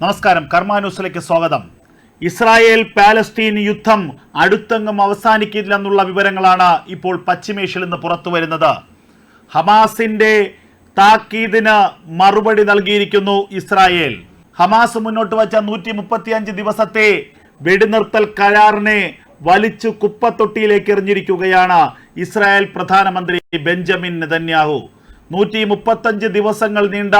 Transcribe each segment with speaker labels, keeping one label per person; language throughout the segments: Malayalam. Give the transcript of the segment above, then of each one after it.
Speaker 1: നമസ്കാരം കർമ്മ ന്യൂസിലേക്ക് സ്വാഗതം. ഇസ്രായേൽ പാലസ്തീൻ യുദ്ധം അടുത്തെങ്ങും അവസാനിക്കില്ലെന്നുള്ള വിവരങ്ങളാണ് ഇപ്പോൾ പശ്ചിമേഷ്യയിൽ നിന്ന് പുറത്തു വരുന്നത്. ഹമാസിന്റെ താക്കീതിന് മറുപടി നൽകിയിരിക്കുന്നു ഇസ്രായേൽ. ഹമാസ് മുന്നോട്ട് വച്ച നൂറ്റി മുപ്പത്തിയഞ്ച് ദിവസത്തെ വെടിനിർത്തൽ കരാറിനെ വലിച്ചു കുപ്പത്തൊട്ടിയിലേക്ക് എറിഞ്ഞിരിക്കുകയാണ് ഇസ്രായേൽ പ്രധാനമന്ത്രി ബെഞ്ചമിൻ നെതന്യാഹു. നൂറ്റി മുപ്പത്തഞ്ച് ദിവസങ്ങൾ നീണ്ട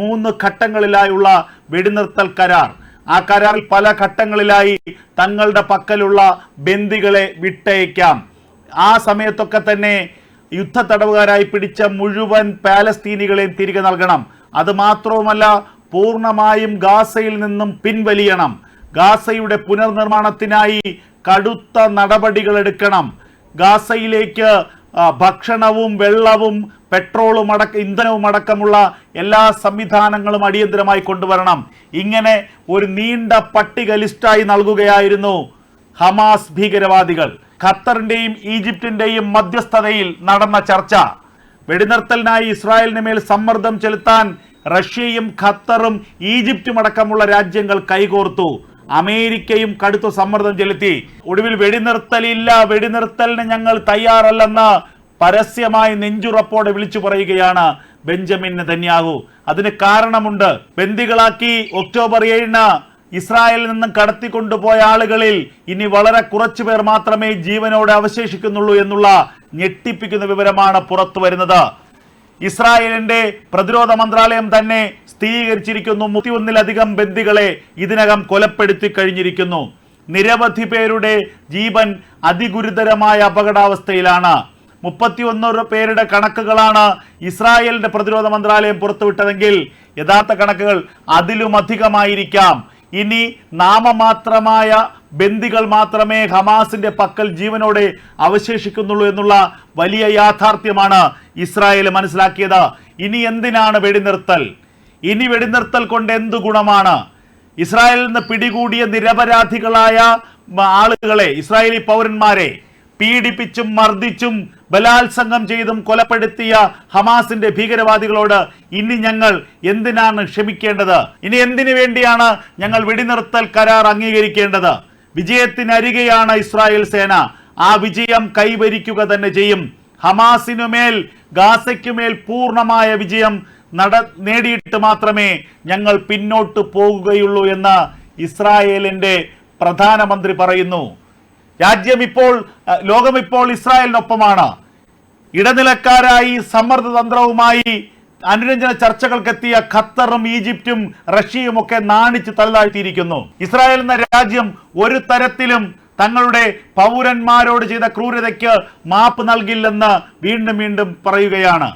Speaker 1: മൂന്ന് ഘട്ടങ്ങളിലായുള്ള വെടിനിർത്തൽ കരാർ. ആ കരാറിൽ പല ഘട്ടങ്ങളിലായി തങ്ങളുടെ പക്കലുള്ള ബന്ദികളെ വിട്ടയക്കാം. ആ സമയത്തൊക്കെ തന്നെ യുദ്ധ തടവുകാരായി പിടിച്ച മുഴുവൻ പാലസ്തീനികളെയും തിരികെ നൽകണം. അത് മാത്രവുമല്ല പൂർണമായും ഗാസയിൽ നിന്നും പിൻവലിയണം. ഗാസയുടെ പുനർനിർമ്മാണത്തിനായി കടുത്ത നടപടികൾ എടുക്കണം. ഗാസയിലേക്ക് ഭക്ഷണവും വെള്ളവും പെട്രോളും അടക്ക ഇന്ധനവും അടക്കമുള്ള എല്ലാ സംവിധാനങ്ങളും അടിയന്തരമായി കൊണ്ടുവരണം. ഇങ്ങനെ ഒരു നീണ്ട പട്ടിക ലിസ്റ്റായി നൽകുകയായിരുന്നു ഹമാസ് ഭീകരവാദികൾ. ഖത്തറിന്റെയും ഈജിപ്തിന്റെയും മധ്യസ്ഥതയിൽ നടന്ന ചർച്ച. വെടിനിർത്തലിനായി ഇസ്രായേലിന് മേൽ സമ്മർദ്ദം ചെലുത്താൻ റഷ്യയും ഖത്തറും ഈജിപ്തും അടക്കമുള്ള രാജ്യങ്ങൾ കൈകോർത്തു. അമേരിക്കയും കടുത്ത സമ്മർദ്ദം ചെലുത്തി. ഒടുവിൽ വെടിനിർത്തലില്ല വെടിനിർത്തലിന് ഞങ്ങൾ തയ്യാറല്ലെന്ന് പരസ്യമായി നെഞ്ചുറപ്പോടെ വിളിച്ചു പറയുകയാണ് ബെഞ്ചമിൻ നെതന്യാഹു. അതിന് കാരണമുണ്ട്. ബന്ദികളാക്കി ഒക്ടോബർ ഏഴിന് ഇസ്രായേലിൽ നിന്നും കടത്തിക്കൊണ്ടുപോയ ആളുകളിൽ ഇനി വളരെ കുറച്ചു പേർ മാത്രമേ ജീവനോടെ അവശേഷിക്കുന്നുള്ളൂ എന്നുള്ള ഞെട്ടിപ്പിക്കുന്ന വിവരമാണ് പുറത്തു വരുന്നത്. ഇസ്രായേലിന്റെ പ്രതിരോധ മന്ത്രാലയം തന്നെ സ്ഥിരീകരിച്ചിരിക്കുന്നു. മുപ്പത്തിയൊന്നിലധികം ബന്ദികളെ ഇതിനകം കൊലപ്പെടുത്തി കഴിഞ്ഞിരിക്കുന്നു. നിരവധി പേരുടെ ജീവൻ അതിഗുരുതരമായ അപകടാവസ്ഥയിലാണ്. മുപ്പത്തിയൊന്ന് പേരുടെ കണക്കുകളാണ് ഇസ്രായേലിന്റെ പ്രതിരോധ മന്ത്രാലയം പുറത്തുവിട്ടതെങ്കിൽ യഥാർത്ഥ കണക്കുകൾ അതിലും അധികമായിരിക്കാം ഇനി നാമമാത്രമായ ബന്ദികൾ മാത്രമേ ഹമാസിന്റെ പക്കൽ ജീവനോടെ അവശേഷിക്കുന്നുള്ളൂ എന്നുള്ള വലിയ യാഥാർത്ഥ്യമാണ് ഇസ്രായേൽ മനസ്സിലാക്കിയത്. ഇനി എന്തിനാണ് വെടിനിർത്തൽ? ഇനി വെടിനിർത്തൽ കൊണ്ട് എന്തു ഗുണമാണ്? ഇസ്രായേലിൽ നിന്ന് പിടികൂടിയ നിരപരാധികളായ ആളുകളെ ഇസ്രായേലി പൗരന്മാരെ പീഡിപ്പിച്ചും മർദ്ദിച്ചും ബലാത്സംഗം ചെയ്തും കൊലപ്പെടുത്തിയ ഹമാസിന്റെ ഭീകരവാദികളോട് ഇനി ഞങ്ങൾ എന്തിനാണ് ക്ഷമിക്കേണ്ടത്? ഇനി എന്തിനു വേണ്ടിയാണ് ഞങ്ങൾ വെടിനിർത്തൽ കരാർ അംഗീകരിക്കേണ്ടത്? വിജയത്തിനരികെയാണ് ഇസ്രായേൽ സേന. ആ വിജയം കൈവരിക്കുക തന്നെ ചെയ്യും. ഹമാസിനുമേൽ ഗാസയ്ക്കുമേൽ പൂർണമായ വിജയം നട നേടിയിട്ട് മാത്രമേ ഞങ്ങൾ പിന്നോട്ട് പോകുകയുള്ളൂ എന്ന് ഇസ്രായേലിന്റെ പ്രധാനമന്ത്രി പറയുന്നു. രാജ്യം ഇപ്പോൾ ലോകം ഇപ്പോൾ ഇസ്രായേലിനൊപ്പമാണ്. ഇടനിലക്കാരായി സമ്മർദ്ദതന്ത്രവുമായി അനുരഞ്ജന ചർച്ചകൾക്കെത്തിയ ഖത്തറും ഈജിപ്തും റഷ്യയും ഒക്കെ നാണിച്ച് തള്ളാഴ്ത്തിയിരിക്കുന്നു ഇസ്രായേൽ എന്ന രാജ്യം ഒരു തരത്തിലും തങ്ങളുടെ പൗരന്മാരോട് ചെയ്ത ക്രൂരതയ്ക്ക് മാപ്പ് നൽകില്ലെന്ന് വീണ്ടും വീണ്ടും പറയുകയാണ്.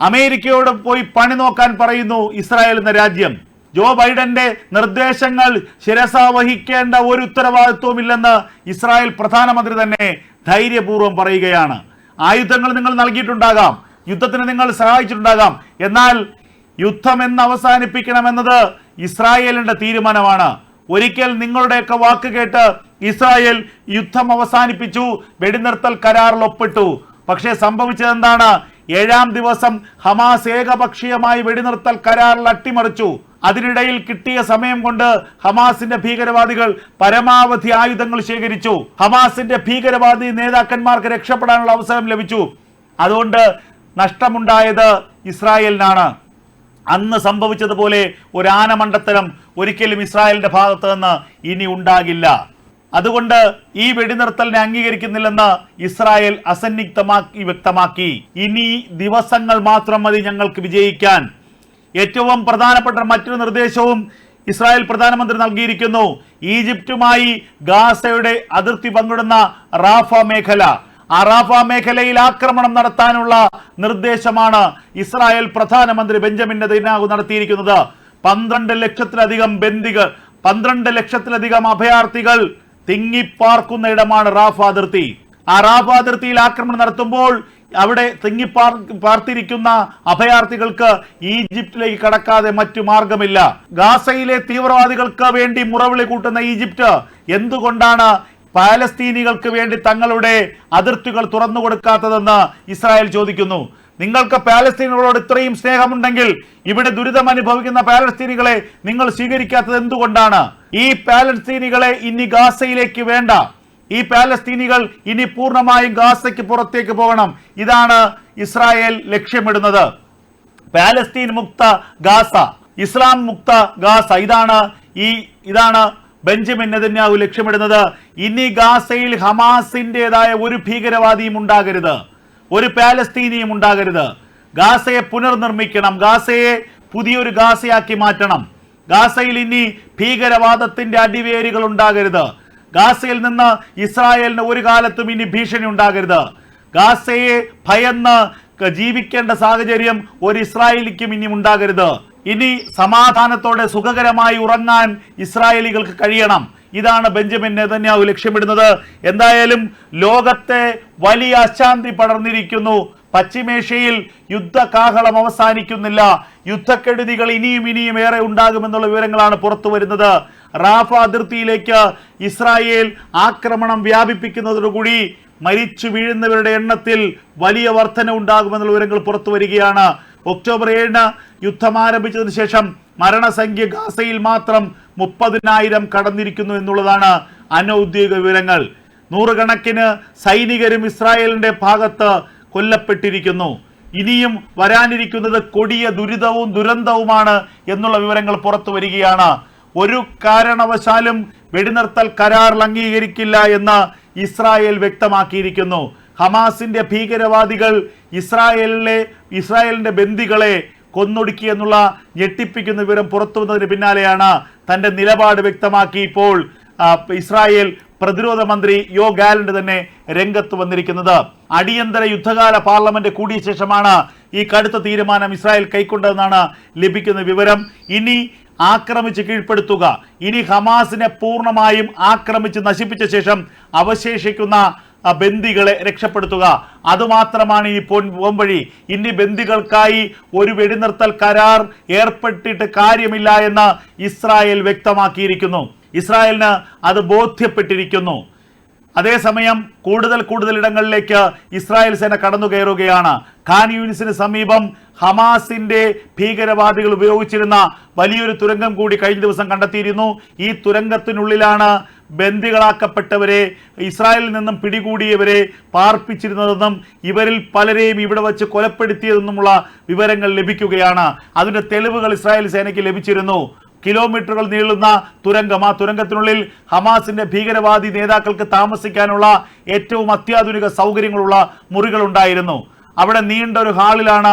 Speaker 1: അമേരിക്കയോട് പോയി പണി നോക്കാൻ പറയുന്നു ഇസ്രായേൽ എന്ന രാജ്യം. ജോ ബൈഡന്റെ നിർദ്ദേശങ്ങൾ ശിരസ വഹിക്കേണ്ട ഒരു ഉത്തരവാദിത്വവും ഇല്ലെന്ന് ഇസ്രായേൽ പ്രധാനമന്ത്രി തന്നെ ധൈര്യപൂർവം പറയുകയാണ്. ആയുധങ്ങൾ നിങ്ങൾ നൽകിയിട്ടുണ്ടാകാം. യുദ്ധത്തിന് നിങ്ങൾ സഹായിച്ചിട്ടുണ്ടാകാം. എന്നാൽ യുദ്ധം എന്ന് അവസാനിപ്പിക്കണമെന്നത് ഇസ്രായേലിന്റെ തീരുമാനമാണ്. ഒരിക്കൽ നിങ്ങളുടെയൊക്കെ വാക്ക് കേട്ട് ഇസ്രായേൽ യുദ്ധം അവസാനിപ്പിച്ചു വെടിനിർത്തൽ കരാറിൽ ഒപ്പിട്ടു. പക്ഷേ സംഭവിച്ചത് എന്താണ് ഏഴാം ദിവസം ഹമാസ് ഏകപക്ഷീയമായി വെടിനിർത്തൽ കരാറിൽ അട്ടിമറിച്ചു. അതിനിടയിൽ കിട്ടിയ സമയം കൊണ്ട് ഹമാസിന്റെ ഭീകരവാദികൾ പരമാവധി ആയുധങ്ങൾ ശേഖരിച്ചു. ഹമാസിന്റെ ഭീകരവാദി നേതാക്കന്മാർക്ക് രക്ഷപ്പെടാനുള്ള അവസരം ലഭിച്ചു. അതുകൊണ്ട് നഷ്ടമുണ്ടായത് ഇസ്രായേലിനാണ്. അന്ന് സംഭവിച്ചതുപോലെ ഒരു ആനമണ്ടത്തരം ഒരിക്കലും ഇസ്രായേലിന്റെ ഭാഗത്ത് നിന്ന് ഇനി ഉണ്ടാകില്ല. അതുകൊണ്ട് ഈ വെടിനിർത്തലിനെ അംഗീകരിക്കുന്നില്ലെന്ന് ഇസ്രായേൽ അസന്നിഗ്ധമാക്കി വ്യക്തമാക്കി. ഇനി ദിവസങ്ങൾ മാത്രം മതി ഞങ്ങൾക്ക് വിജയിക്കാൻ. ഏറ്റവും പ്രധാനപ്പെട്ട മറ്റൊരു നിർദ്ദേശവും ഇസ്രായേൽ പ്രധാനമന്ത്രി നൽകിയിരിക്കുന്നു. ഈജിപ്തുമായി ഗാസയുടെ അതിർത്തി പങ്കിടുന്ന റാഫ മേഖല. ആ റാഫ മേഖലയിൽ ആക്രമണം നടത്താനുള്ള നിർദ്ദേശമാണ് ഇസ്രായേൽ പ്രധാനമന്ത്രി ബെഞ്ചമിൻ നെതന്യാഹു നടത്തിയിരിക്കുന്നത്. പന്ത്രണ്ട് ലക്ഷത്തിലധികം ബന്ദികൾ പന്ത്രണ്ട് ലക്ഷത്തിലധികം അഭയാർത്ഥികൾ തിങ്ങിപ്പാർക്കുന്ന ഇടമാണ് റാഫ അതിർത്തി. ആ റാഫ് അതിർത്തിയിൽ ആക്രമണം നടത്തുമ്പോൾ അവിടെ തിങ്ങിപ്പാർ പാർത്തിരിക്കുന്ന അഭയാർത്ഥികൾക്ക് ഈജിപ്തിലേക്ക് കടക്കാതെ മറ്റു മാർഗമില്ല. ഗാസയിലെ തീവ്രവാദികൾക്ക് വേണ്ടി മുറവിളി കൂട്ടുന്ന ഈജിപ്ത് എന്തുകൊണ്ടാണ് പാലസ്തീനികൾക്ക് വേണ്ടി തങ്ങളുടെ അതിർത്തികൾ തുറന്നു കൊടുക്കാത്തതെന്ന് ഇസ്രായേൽ ചോദിക്കുന്നു. നിങ്ങൾക്ക് പാലസ്തീനുകളോട് ഇത്രയും സ്നേഹമുണ്ടെങ്കിൽ ഇവിടെ ദുരിതം അനുഭവിക്കുന്ന പാലസ്തീനികളെ നിങ്ങൾ സ്വീകരിക്കാത്തത് എന്തുകൊണ്ടാണ്? ഈ പാലസ്തീനികളെ ഇനി ഗാസയിലേക്ക് വേണ്ട. ഈ പാലസ്തീനികൾ ഇനി പൂർണമായും ഗാസയ്ക്ക് പുറത്തേക്ക് പോകണം. ഇതാണ് ഇസ്രായേൽ ലക്ഷ്യമിടുന്നത്. പാലസ്തീൻ മുക്ത ഗാസ ഇസ്ലാം മുക്ത ഗാസ. ഇതാണ് ഈ ഇതാണ് ബെഞ്ചമിൻ നെതന്യാഹു ലക്ഷ്യമിടുന്നത്. ഇനി ഗാസയിൽ ഹമാസിന്റെതായ ഒരു ഭീകരവാദിയും ഉണ്ടാകരുത്. ഒരു പാലസ്തീനിയും ഉണ്ടാകരുത്. ഗാസയെ പുനർനിർമ്മിക്കണം. ഗാസയെ പുതിയൊരു ഗാസയാക്കി മാറ്റണം. ഗാസയിൽ ഇനി ഭീകരവാദത്തിന്റെ അടിവേരുകൾ ഉണ്ടാകരുത്. ഗാസയിൽ നിന്ന് ഇസ്രായേലിന് ഒരു കാലത്തും ഇനി ഭീഷണി ഉണ്ടാകരുത്. ഗാസയെ ഭയന്ന് ജീവിക്കേണ്ട സാഹചര്യം ഒരു ഇസ്രായേലിക്കും ഇനി ഉണ്ടാകരുത്. ഇനി സമാധാനത്തോടെ സുഖകരമായി ഉറങ്ങാൻ ഇസ്രായേലികൾക്ക് കഴിയണം. ഇതാണ് ബെഞ്ചമിൻ നെതന്യാഹു ലക്ഷ്യമിടുന്നത്. എന്തായാലും ലോകത്തെ വലിയ അശാന്തി പടർന്നിരിക്കുന്നു. പശ്ചിമേഷ്യയിൽ യുദ്ധകാഹളം അവസാനിക്കുന്നില്ല. യുദ്ധക്കെടുതികൾ ഇനിയും ഇനിയും ഏറെ ഉണ്ടാകുമെന്നുള്ള വിവരങ്ങളാണ് പുറത്തു വരുന്നത്. റാഫ അതിർത്തിയിലേക്ക് ഇസ്രായേൽ ആക്രമണം വ്യാപിപ്പിക്കുന്നതോടുകൂടി മരിച്ചു വീഴുന്നവരുടെ എണ്ണത്തിൽ വലിയ വർധന ഉണ്ടാകുമെന്നുള്ള വിവരങ്ങൾ പുറത്തു വരികയാണ്. ഒക്ടോബർ ഏഴിന് യുദ്ധം ആരംഭിച്ചതിന് ശേഷം മരണസംഖ്യ ഗാസയിൽ മാത്രം മുപ്പതിനായിരം കടന്നിരിക്കുന്നു എന്നുള്ളതാണ് അനൗദ്യോഗിക വിവരങ്ങൾ. നൂറുകണക്കിന് സൈനികരും ഇസ്രായേലിന്റെ ഭാഗത്ത് കൊല്ലപ്പെട്ടിരിക്കുന്നു. ഇനിയും വരാനിരിക്കുന്നത് കൊടിയ ദുരിതവും ദുരന്തവുമാണ് എന്നുള്ള വിവരങ്ങൾ പുറത്തു വരികയാണ്. ഒരു കാരണവശാലും വെടിനിർത്തൽ കരാർ അംഗീകരിക്കില്ല എന്ന് ഇസ്രായേൽ വ്യക്തമാക്കിയിരിക്കുന്നു. ഹമാസിന്റെ ഭീകരവാദികൾ ഇസ്രായേലിലെ ഇസ്രായേലിന്റെ ബന്ദികളെ കൊന്നൊടുക്കി എന്നുള്ള ഞെട്ടിപ്പിക്കുന്ന വിവരം പുറത്തു വന്നതിന് പിന്നാലെയാണ് തന്റെ നിലപാട് വ്യക്തമാക്കി ഇപ്പോൾ ഇസ്രായേൽ പ്രതിരോധ മന്ത്രി യോ ഗാലന്റ് തന്നെ രംഗത്ത് വന്നിരിക്കുന്നത്. അടിയന്തര യുദ്ധകാല പാർലമെന്റ് കൂടിയ ശേഷമാണ് ഈ കടുത്ത തീരുമാനം ഇസ്രായേൽ കൈക്കൊണ്ടതെന്നാണ് ലഭിക്കുന്ന വിവരം. ഇനി ആക്രമിച്ച് കീഴ്പ്പെടുത്തുക ഇനി ഹമാസിനെ പൂർണമായും ആക്രമിച്ച് നശിപ്പിച്ച ശേഷം അവശേഷിക്കുന്ന ബന്ദികളെ രക്ഷപ്പെടുത്തുക. അതുമാത്രമാണ് ഈ പോംവഴി ഇനി ബന്ദികൾക്കായി ഒരു വെടിനിർത്തൽ കരാർ ഏർപ്പെട്ടിട്ട് കാര്യമില്ല എന്ന് ഇസ്രായേൽ വ്യക്തമാക്കിയിരിക്കുന്നു. ഇസ്രായേലിന് അത് ബോധ്യപ്പെട്ടിരിക്കുന്നു. അതേസമയം കൂടുതൽ കൂടുതൽ ഇടങ്ങളിലേക്ക് ഇസ്രായേൽ സേന കടന്നു കയറുകയാണ് ഖാൻ യൂനിസിന് സമീപം ഹമാസിന്റെ ഭീകരവാദികൾ ഉപയോഗിച്ചിരുന്ന വലിയൊരു തുരങ്കം കൂടി കഴിഞ്ഞ ദിവസം കണ്ടെത്തിയിരുന്നു. ഈ തുരങ്കത്തിനുള്ളിലാണ് ബന്ദികളാക്കപ്പെട്ടവരെ ഇസ്രായേലിൽ നിന്നും പിടികൂടിയവരെ പാർപ്പിച്ചിരുന്നതെന്നും ഇവരിൽ പലരെയും ഇവിടെ വച്ച് കൊലപ്പെടുത്തിയതെന്നുമുള്ള വിവരങ്ങൾ ലഭിക്കുകയാണ്. അതിന്റെ തെളിവുകൾ ഇസ്രായേൽ സേനയ്ക്ക് ലഭിച്ചിരുന്നു. കിലോമീറ്ററുകൾ നീളുന്ന തുരങ്കം. ആ തുരങ്കത്തിനുള്ളിൽ ഹമാസിന്റെ ഭീകരവാദി നേതാക്കൾക്ക് താമസിക്കാനുള്ള ഏറ്റവും അത്യാധുനിക സൗകര്യങ്ങളുള്ള മുറികളുണ്ടായിരുന്നു. അവിടെ നീണ്ട ഒരു ഹാളിലാണ്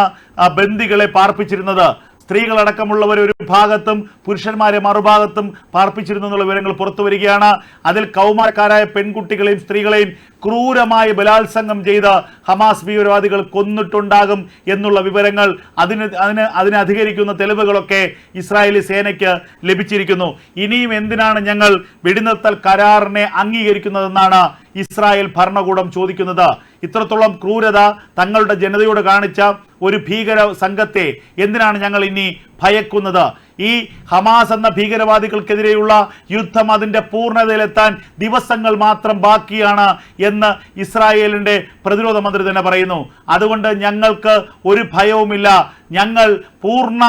Speaker 1: ബന്ദികളെ പാർപ്പിച്ചിരുന്നത്. സ്ത്രീകളടക്കമുള്ളവർ ഒരു ഭാഗത്തും പുരുഷന്മാരെ മറുഭാഗത്തും പാർപ്പിച്ചിരുന്നു എന്നുള്ള വിവരങ്ങൾ പുറത്തു വരികയാണ്. അതിൽ കൗമാരക്കാരായ പെൺകുട്ടികളെയും സ്ത്രീകളെയും ക്രൂരമായി ബലാത്സംഗം ചെയ്ത ഹമാസ് ഭീകരവാദികൾ കൊന്നിട്ടുണ്ടാകും എന്നുള്ള വിവരങ്ങൾ അതിന് അതിന് അതിനെ അധികരിക്കുന്ന തെളിവുകളൊക്കെ ഇസ്രായേലി സേനയ്ക്ക് ലഭിച്ചിരിക്കുന്നു. ഇനിയും എന്തിനാണ് ഞങ്ങൾ വെടിനിർത്തൽ കരാറിനെ അംഗീകരിക്കുന്നതെന്നാണ് ഇസ്രായേൽ ഭരണകൂടം ചോദിക്കുന്നത്. ഇത്രത്തോളം ക്രൂരത തങ്ങളുടെ ജനതയോട് കാണിച്ച ഒരു ഭീകര സംഘത്തെ എന്തിനാണ് ഞങ്ങൾ ഇനി ഭയക്കുന്നത്? ഈ ഹമാസ് എന്ന ഭീകരവാദികൾക്കെതിരെയുള്ള യുദ്ധം അതിന്റെ പൂർണതയിലെത്താൻ ദിവസങ്ങൾ മാത്രം ബാക്കിയാണ് എന്ന് ഇസ്രായേലിന്റെ പ്രതിരോധ മന്ത്രി തന്നെ പറയുന്നു. അതുകൊണ്ട് ഞങ്ങൾക്ക് ഒരു ഭയവുമില്ല. ഞങ്ങൾ പൂർണ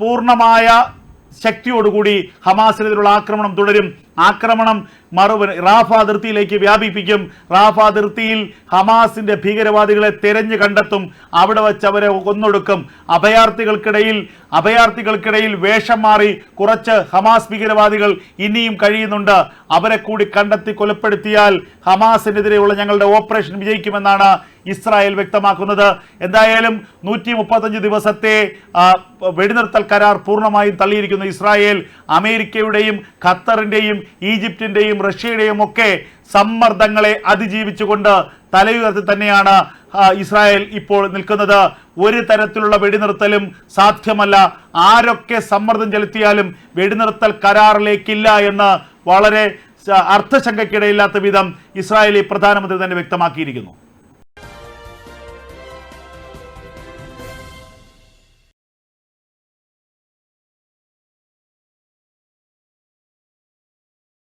Speaker 1: പൂർണമായ ശക്തിയോടുകൂടി ഹമാസിനെതിരുള്ള ആക്രമണം തുടരും. ആക്രമണം മറു റാഫ അതിർത്തിയിലേക്ക് വ്യാപിപ്പിക്കും. റാഫ അതിർത്തിയിൽ ഹമാസിന്റെ ഭീകരവാദികളെ തെരഞ്ഞു കണ്ടെത്തും. അവിടെ വച്ച് അവരെ കൊന്നൊടുക്കും. അഭയാർത്ഥികൾക്കിടയിൽ അഭയാർത്ഥികൾക്കിടയിൽ വേഷം മാറി കുറച്ച് ഹമാസ് ഭീകരവാദികൾ ഇനിയും കഴിയുന്നുണ്ട്. അവരെ കൂടി കണ്ടെത്തി കൊലപ്പെടുത്തിയാൽ ഹമാസിനെതിരെയുള്ള ഞങ്ങളുടെ ഓപ്പറേഷൻ വിജയിക്കുമെന്നാണ് ഇസ്രായേൽ വ്യക്തമാക്കുന്നത്. എന്തായാലും നൂറ്റി മുപ്പത്തഞ്ച് ദിവസത്തെ വെടിനിർത്തൽ കരാർ പൂർണമായും തള്ളിയിരിക്കുന്നു ഇസ്രായേൽ. അമേരിക്കയുടെയും ഖത്തറിന്റെയും ഈജിപ്തിന്റെയും റഷ്യയുടെയും ഒക്കെ സമ്മർദ്ദങ്ങളെ അതിജീവിച്ചുകൊണ്ട് തലയുയർത്തി തന്നെയാണ് ഇസ്രായേൽ ഇപ്പോൾ നിൽക്കുന്നത്. ഒരു തരത്തിലുള്ള വെടിനിർത്തലും സാധ്യമല്ല. ആരൊക്കെ സമ്മർദ്ദം ചെലുത്തിയാലും വെടിനിർത്തൽ കരാറിലേക്കില്ല എന്ന് വളരെ അർത്ഥശങ്കയ്ക്കിടയില്ലാത്ത വിധം ഇസ്രായേലി പ്രധാനമന്ത്രി തന്നെ വ്യക്തമാക്കിയിരിക്കുന്നു.